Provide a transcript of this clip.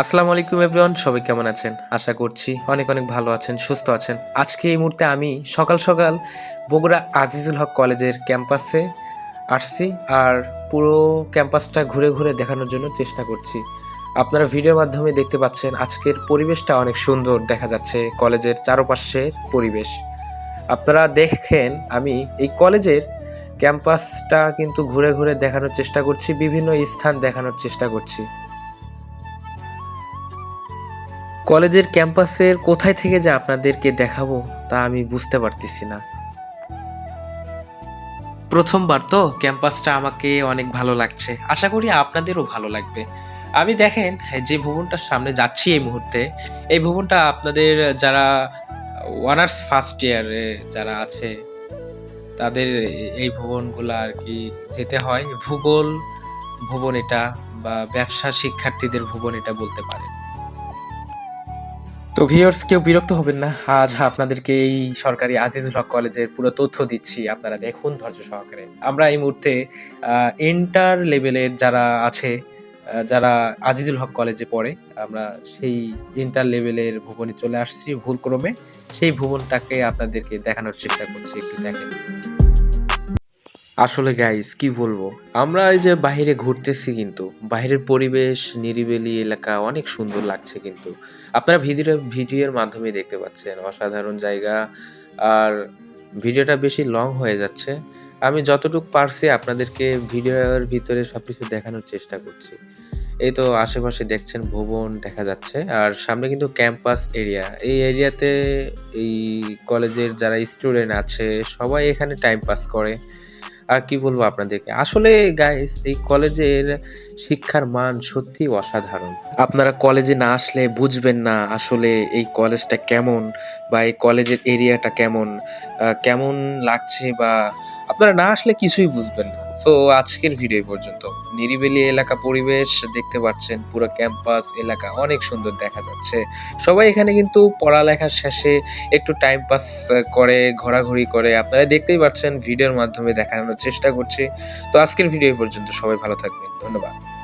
আসসালামু আলাইকুম এভরিওয়ান সবাই কেমন আছেন? আশা করছি অনেক অনেক ভালো আছেন, সুস্থ আছেন। আজকে এই মুহূর্তে আমি সকাল সকাল বগুড়া আজিজুল হক কলেজের ক্যাম্পাসে আসছি আর পুরো ক্যাম্পাসটা ঘুরে ঘুরে দেখানোর জন্য চেষ্টা করছি। আপনারা ভিডিওর মাধ্যমে দেখতে পাচ্ছেন আজকের পরিবেশটা অনেক সুন্দর দেখা যাচ্ছে কলেজের চারপাশের পরিবেশ। আপনারা দেখেন, আমি এই কলেজের ক্যাম্পাসটা কিন্তু ঘুরে ঘুরে দেখানোর চেষ্টা করছি, বিভিন্ন স্থান দেখানোর চেষ্টা করছি। কলেজের ক্যাম্পাসের কোথায় থেকে যে আপনাদেরকে দেখাবো তা আমি বুঝতে পারতেছি না। প্রথমবার তো ক্যাম্পাসটা আমাকে অনেক ভালো লাগছে। আশা করি আপনাদেরও ভালো লাগবে। আমি দেখেন, যে ভবনটার সামনে যাচ্ছি এই মুহূর্তে, এই ভবনটা আপনাদের যারা অনার্স ফার্স্ট ইয়ারে যারা আছে, তাদের এই ভবনগুলো আর কি যেতে হয়। ভূগোল ভবন এটা বা ব্যবসা শিক্ষার্থীদের ভবন এটা বলতে পারেন। তো ভিউয়ার্স কেউ বিরক্ত হবেন না। আজ আপনাদেরকে এই সরকারি আজিজুল হক কলেজের পুরো তথ্য দিচ্ছি আপনারা দেখুন ধৈর্য সহকারে। আমরা এই মুহূর্তে ইন্টার লেভেলের যারা আছে যারা আজিজুল হক কলেজে পড়ে, আমরা সেই ইন্টার লেভেলের ভুবনে চলে আসছি ভুলক্রমে। সেই ভুবনটাকে আপনাদেরকে দেখানোর চেষ্টা করছি, একটু দেখেন। আসলে গাইস কি বলব? আমরা এই যে বাইরে ঘুরতেছি কিন্তু বাইরের পরিবেশ, নিরিবিলি এলাকা অনেক সুন্দর লাগছে কিন্তু। আপনারা ভিডিও, ভিডিওর মাধ্যমে দেখতে পাচ্ছেন, অসাধারণ জায়গা। আর ভিডিওটা বেশি লং হয়ে যাচ্ছে। আমি যতটুকু পারছি আপনাদেরকে ভিডিওর ভিতরে সবকিছু দেখানোর চেষ্টা করছি। এই তো আশেপাশে দেখছেন ভবন দেখা যাচ্ছে। আর সামনে কিন্তু ক্যাম্পাস এরিয়া এই এরিয়াতে এই কলেজের যারা স্টুডেন্ট আছে, সবাই এখানে টাইম পাস করে। আর কি বলব আপনাদেরকে? আসলে গাইস এই কলেজের শিক্ষার মান সত্যি অসাধারণ। আপনারা কলেজে না আসলে বুঝবেন না আসলে এই কলেজটা কেমন বা এই কলেজের এরিয়াটা কেমন কেমন লাগছে বা আপনারা না আসলে কিছুই বুঝবেন না। সো আজকের ভিডিও পর্যন্ত। নিরিবিলি এলাকা পরিবেশ দেখতে পাচ্ছেন, পুরো ক্যাম্পাস এলাকা অনেক সুন্দর দেখা যাচ্ছে। সবাই এখানে কিন্তু পড়ালেখার শেষে একটু টাইম পাস করে, ঘোরাঘুরি করে। আপনারা দেখতেই পাচ্ছেন ভিডিওর মাধ্যমে দেখানোর চেষ্টা করছি। তো আজকের ভিডিও পর্যন্ত। সবাই ভালো থাকবেন। ধন্যবাদ।